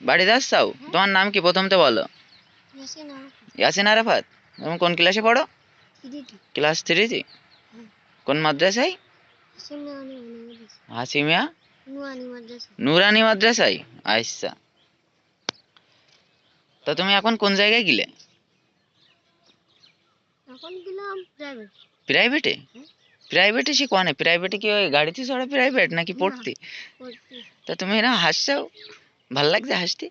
বাড়িতে আসছাও তোমার নাম কি প্রথমতে বলো? ইয়াসিন আরাফাত। তুমি কোন ক্লাসে পড়ো? ক্লাস থ্রিতে কোন মাদ্রাসায়? হাসিমিয়া? নুরানি মাদ্রাসায়? আচ্ছা। তো তুমি এখন কোন জায়গায় গেলে? এখন গেলাম প্রাইভেট প্রাইভেটে প্রাইভেটে সে কোনে? প্রাইভেটে কি ওই গাড়িতে চড়া প্রাইভেট নাকি না। পড়তে? পড়তে। তা তুমি এরকম হাসছাও ভালো লাগছে হাসতে?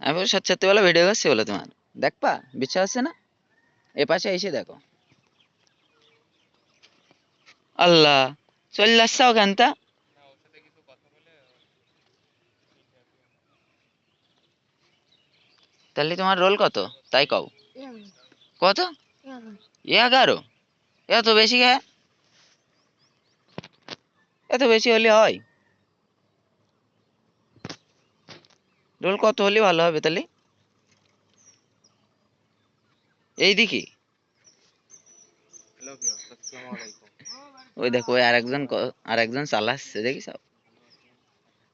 আমি বলি সত্যি সত্যি বলো ভিডিও করছি বলো তোমার। দেখবা বিশ্বাস হচ্ছে না? এ পাশে এসে দেখো। আল্লাহ, চলে যাচ্ছা ওখানটা তাহলে তোমার রোল কত? তাই কও। কত? এগারো। এত বেশি এত বেশি হলে হয়। রোল কত হলে ভালো হবে তাহলে? এই দিকে ওই দেখো ওই আরেকজন ক- আরেকজন চালাচ্ছে দেখিস?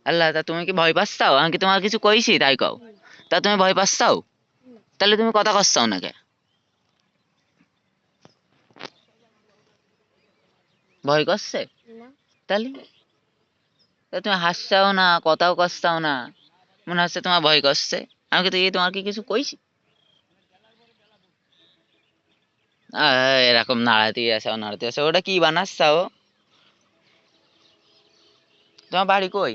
আল্লাহ তা তুমি কি ভয় পাচ্ছাও? আমি কি তোমার কিছু কইছি? তাই কও। তা তুমি ভয় পাচ্ছাও? তাহলে তুমি কথা কচ্ছাও না কে ভয় করছে? তাহলে? তা তুমি হাসছাও না কথাও কচ্ছাও না। মনে হচ্ছে তোমার ভয় করছে। আমি কি তো এই তোমার কি কিছু কইছি। এরকম নাড়াতে আছে নাড়াতে আছে। ওটা কি বানাচ্ছাও তোমার বাড়ি কই?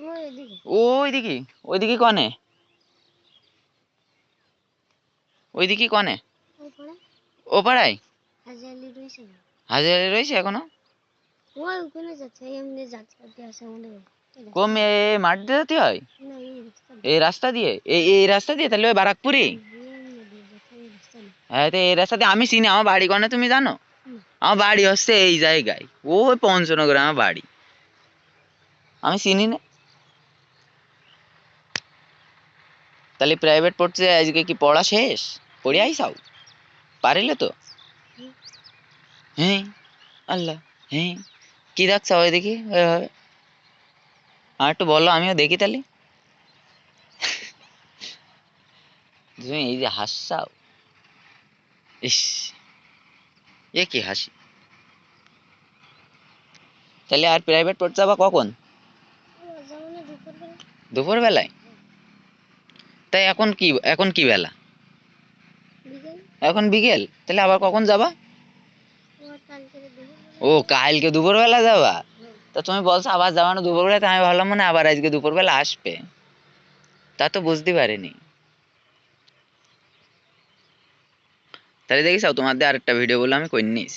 ওই এদিকে। ওই দিকে ওই দিকে কনে? ওই দিকে কনে ও পাড়ায় হাজারে রয়েছে এখনও? ওই ওখানে যাচ্ছে এমনি যাচ্ছে। এই রাস্তা- কম মাঠ দিয়ে যেতে হয়? এই রাস্তা দিয়ে। এই এই রাস্তা দিয়ে? তাহলে ওই বারাকপুরি। হ্যাঁ তো এই রাস্তা দিয়ে আমি চিনি আমার বাড়ি কনে তুমি জানো? আমার বাড়ি হচ্ছে এই জায়গায়। ওই পঞ্চনগরে আমার বাড়ি। আমি চিনি না। তাহলে প্রাইভেট পড়তে আজকে কি পড়া শেষ? পড়ে আইসাও? পারিলে তো? হ্যাঁ আল্লাহ হ্যাঁ। কি দেখছ ওই দেখি ওইভাবে? আর একটু বলো আমিও দেখি তাহলে। তুমি এই যে হাসছাও। ইস এ কি হাসি। তাহলে আর প্রাইভেট পড়তে যাবা কখন? দুপুর বেলায় তাই এখন কি এখন কি বেলা? এখন বিকেল? তাহলে আবার কখন যাবা? ও কালকে দুপুরবেলা। ও কালকে দুপুর বেলা যাবা? তা তুমি বলছো আবার যাবা না দুপুর বেলা আমি ভাবলাম মানে আবার আজকে দুপুর বেলা আসবে। তা তো বুঝতে পারিনি। তাহলে দেখিস তোমার দিয়ে আরেকটা ভিডিও বলে আমি কই নিস